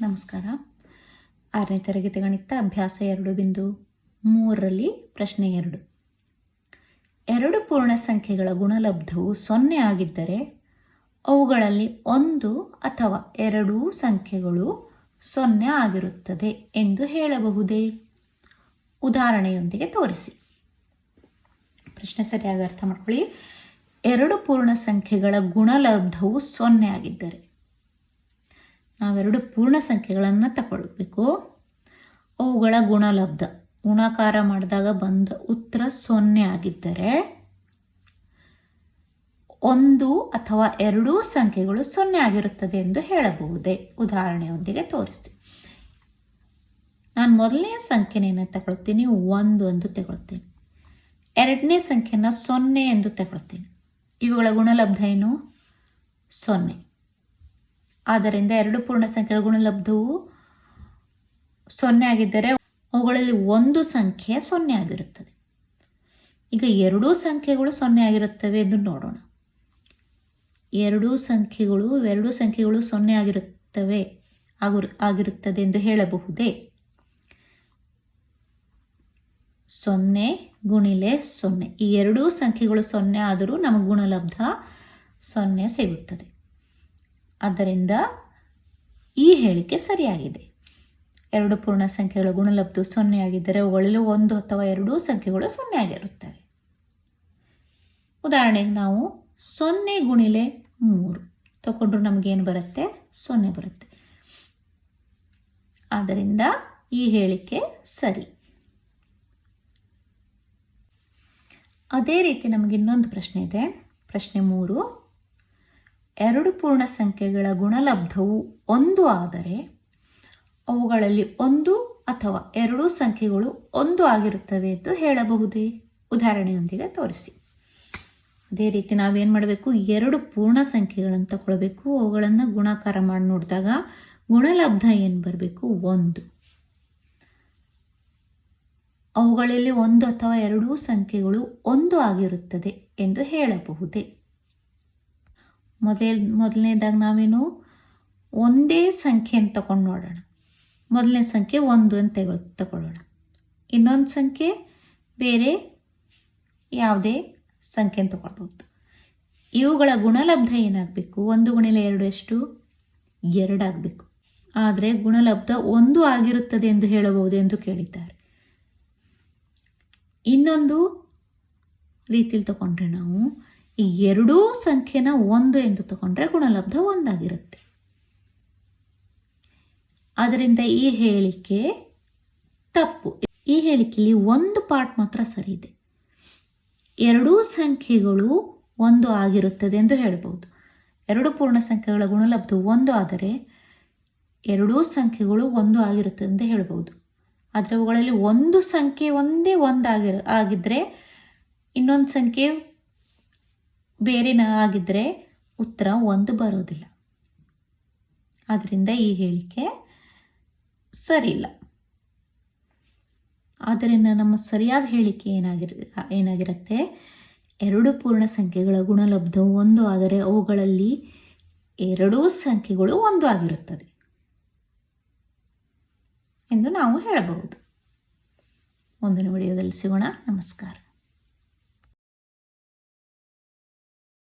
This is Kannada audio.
ನಮಸ್ಕಾರ. ಆರನೇ ತರಗತಿ ಗಣಿತ ಅಭ್ಯಾಸ ಎರಡು ಬಿಂದು ಮೂರರಲ್ಲಿ ಪ್ರಶ್ನೆ ಎರಡು. ಎರಡು ಪೂರ್ಣ ಸಂಖ್ಯೆಗಳ ಗುಣಲಬ್ಧವು ಸೊನ್ನೆ ಆಗಿದ್ದರೆ ಅವುಗಳಲ್ಲಿ ಒಂದು ಅಥವಾ ಎರಡೂ ಸಂಖ್ಯೆಗಳು ಸೊನ್ನೆ ಆಗಿರುತ್ತದೆ ಎಂದು ಹೇಳಬಹುದೇ? ಉದಾಹರಣೆಯೊಂದಿಗೆ ತೋರಿಸಿ. ಪ್ರಶ್ನೆ ಸರಿಯಾಗಿ ಅರ್ಥ ಮಾಡ್ಕೊಳ್ಳಿ. ಎರಡು ಪೂರ್ಣ ಸಂಖ್ಯೆಗಳ ಗುಣಲಬ್ಧವು ಸೊನ್ನೆ ಆಗಿದ್ದರೆ ನಾವೆರಡು ಪೂರ್ಣ ಸಂಖ್ಯೆಗಳನ್ನು ತಗೊಳ್ಬೇಕು. ಅವುಗಳ ಗುಣಲಬ್ಧ. ಗುಣಾಕಾರ ಮಾಡಿದಾಗ ಬಂದ ಉತ್ತರ ಸೊನ್ನೆ ಆಗಿದ್ದರೆ ಒಂದು ಅಥವಾ ಎರಡೂ ಸಂಖ್ಯೆಗಳು ಸೊನ್ನೆ ಆಗಿರುತ್ತದೆ ಎಂದು ಹೇಳಬಹುದೇ? ಉದಾಹರಣೆಯೊಂದಿಗೆ ತೋರಿಸಿ. ನಾನು ಮೊದಲನೇ ಸಂಖ್ಯೆನೇನು ತಗೊಳ್ತೀನಿ, ಒಂದು ಎಂದು ತಗೊಳ್ತೀನಿ. ಎರಡನೇ ಸಂಖ್ಯೆನ ಸೊನ್ನೆ ಎಂದು ತಗೊಳ್ತೀನಿ. ಇವುಗಳ ಗುಣಲಬ್ಧ ಏನು? ಸೊನ್ನೆ. ಆದ್ದರಿಂದ ಎರಡು ಪೂರ್ಣ ಸಂಖ್ಯೆಗಳ ಗುಣಲಬ್ಧವು ಸೊನ್ನೆ ಆಗಿದ್ದರೆ ಅವುಗಳಲ್ಲಿ ಒಂದು ಸಂಖ್ಯೆ ಸೊನ್ನೆ ಆಗಿರುತ್ತದೆ. ಈಗ ಎರಡೂ ಸಂಖ್ಯೆಗಳು ಸೊನ್ನೆ ಆಗಿರುತ್ತವೆ ಎಂದು ನೋಡೋಣ. ಎರಡೂ ಸಂಖ್ಯೆಗಳು ಎರಡೂ ಸಂಖ್ಯೆಗಳು ಸೊನ್ನೆ ಆಗಿರುತ್ತವೆ ಆಗಿರು ಆಗಿರುತ್ತದೆ ಎಂದು ಹೇಳಬಹುದೇ? ಸೊನ್ನೆ ಗುಣಿಲೆ ಸೊನ್ನೆ. ಈ ಎರಡೂ ಸಂಖ್ಯೆಗಳು ಸೊನ್ನೆ ಆದರೂ ನಮಗೆ ಗುಣಲಬ್ಧ ಸೊನ್ನೆ ಸಿಗುತ್ತದೆ. ಆದ್ದರಿಂದ ಈ ಹೇಳಿಕೆ ಸರಿಯಾಗಿದೆ. ಎರಡು ಪೂರ್ಣ ಸಂಖ್ಯೆಗಳ ಗುಣಲಬ್ಧ ಸೊನ್ನೆ ಆಗಿದ್ದರೆ ಅವುಗಳಲ್ಲಿ ಒಂದು ಅಥವಾ ಎರಡೂ ಸಂಖ್ಯೆಗಳು ಸೊನ್ನೆ ಆಗಿರುತ್ತವೆ. ಉದಾಹರಣೆಗೆ ನಾವು ಸೊನ್ನೆ ಗುಣಿಲೆ ಮೂರು ತಗೊಂಡ್ರು ನಮಗೇನು ಬರುತ್ತೆ? ಸೊನ್ನೆ ಬರುತ್ತೆ. ಆದ್ದರಿಂದ ಈ ಹೇಳಿಕೆ ಸರಿ. ಅದೇ ರೀತಿ ನಮಗೆ ಇನ್ನೊಂದು ಪ್ರಶ್ನೆ ಇದೆ. ಪ್ರಶ್ನೆ ಮೂರು. ಎರಡು ಪೂರ್ಣ ಸಂಖ್ಯೆಗಳ ಗುಣಲಬ್ಧವು ಒಂದು ಆದರೆ ಅವುಗಳಲ್ಲಿ ಒಂದು ಅಥವಾ ಎರಡೂ ಸಂಖ್ಯೆಗಳು ಒಂದು ಆಗಿರುತ್ತವೆ ಎಂದು ಹೇಳಬಹುದೇ? ಉದಾಹರಣೆಯೊಂದಿಗೆ ತೋರಿಸಿ. ಅದೇ ರೀತಿ ನಾವೇನು ಮಾಡಬೇಕು? ಎರಡು ಪೂರ್ಣ ಸಂಖ್ಯೆಗಳನ್ನು ತಗೊಳ್ಬೇಕು. ಅವುಗಳನ್ನು ಗುಣಾಕಾರ ಮಾಡಿ ನೋಡಿದಾಗ ಗುಣಲಬ್ಧ ಏನು ಬರಬೇಕು? ಒಂದು. ಅವುಗಳಲ್ಲಿ ಒಂದು ಅಥವಾ ಎರಡೂ ಸಂಖ್ಯೆಗಳು ಒಂದು ಆಗಿರುತ್ತದೆ ಎಂದು ಹೇಳಬಹುದೇ? ಮೊದಲ, ಮೊದಲನೇದಾಗಿ ನಾವೇನು ಒಂದೇ ಸಂಖ್ಯೆಯನ್ನು ತಗೊಂಡು ನೋಡೋಣ. ಮೊದಲನೇ ಸಂಖ್ಯೆ ಒಂದು ಅಂತ ತೆಗೊ ತಗೊಳ್ಳೋಣ. ಇನ್ನೊಂದು ಸಂಖ್ಯೆ ಬೇರೆ ಯಾವುದೇ ಸಂಖ್ಯೆಯನ್ನು ತಗೊಳ್ಬೋದು ಇವುಗಳ ಗುಣಲಬ್ಧ ಏನಾಗಬೇಕು? ಒಂದು ಗುಣಿಲೆ ಎರಡು ಎಷ್ಟು? ಎರಡಾಗಬೇಕು ಆದರೆ ಗುಣಲಬ್ಧ ಒಂದು ಆಗಿರುತ್ತದೆ ಎಂದು ಹೇಳಬಹುದು ಎಂದು ಕೇಳಿದ್ದಾರೆ. ಇನ್ನೊಂದು ರೀತಿಯಲ್ಲಿ ತಗೊಂಡ್ರೆ ನಾವು ಈ ಎರಡೂ ಸಂಖ್ಯೆನ ಒಂದು ಎಂದು ತಗೊಂಡ್ರೆ ಗುಣಲಬ್ಧ ಒಂದಾಗಿರುತ್ತೆ. ಅದರಿಂದ ಈ ಹೇಳಿಕೆ ತಪ್ಪು. ಈ ಹೇಳಿಕೆಯಲ್ಲಿ ಒಂದು ಪಾರ್ಟ್ ಮಾತ್ರ ಸರಿ ಇದೆ. ಎರಡೂ ಸಂಖ್ಯೆಗಳು ಒಂದು ಆಗಿರುತ್ತದೆ ಎಂದು ಹೇಳಬಹುದು ಎರಡು ಪೂರ್ಣ ಸಂಖ್ಯೆಗಳ ಗುಣಲಬ್ಧ ಒಂದು ಆದರೆ ಎರಡೂ ಸಂಖ್ಯೆಗಳು ಒಂದು ಆಗಿರುತ್ತದೆ ಅಂತ ಹೇಳ್ಬೋದು. ಆದರೆ ಅವುಗಳಲ್ಲಿ ಒಂದು ಸಂಖ್ಯೆ ಒಂದೇ ಒಂದಾಗಿರ ಆಗಿದ್ದರೆ ಇನ್ನೊಂದು ಸಂಖ್ಯೆ ಬೇರೆನ ಆಗಿದ್ದರೆ ಉತ್ತರ ಒಂದು ಬರೋದಿಲ್ಲ. ಆದ್ದರಿಂದ ಈ ಹೇಳಿಕೆ ಸರಿಯಿಲ್ಲ ಆದ್ದರಿಂದ ನಮ್ಮ ಸರಿಯಾದ ಹೇಳಿಕೆ ಏನಾಗಿರ ಏನಾಗಿರುತ್ತೆ? ಎರಡು ಪೂರ್ಣ ಸಂಖ್ಯೆಗಳ ಗುಣಲಬ್ಧ ಒಂದು ಆದರೆ ಅವುಗಳಲ್ಲಿ ಎರಡೂ ಸಂಖ್ಯೆಗಳು ಒಂದು ಆಗಿರುತ್ತದೆ ಎಂದು ನಾವು ಹೇಳಬಹುದು. ಮುಂದಿನ ವಿಡಿಯೋದಲ್ಲಿ ಸಿಗೋಣ. ನಮಸ್ಕಾರ.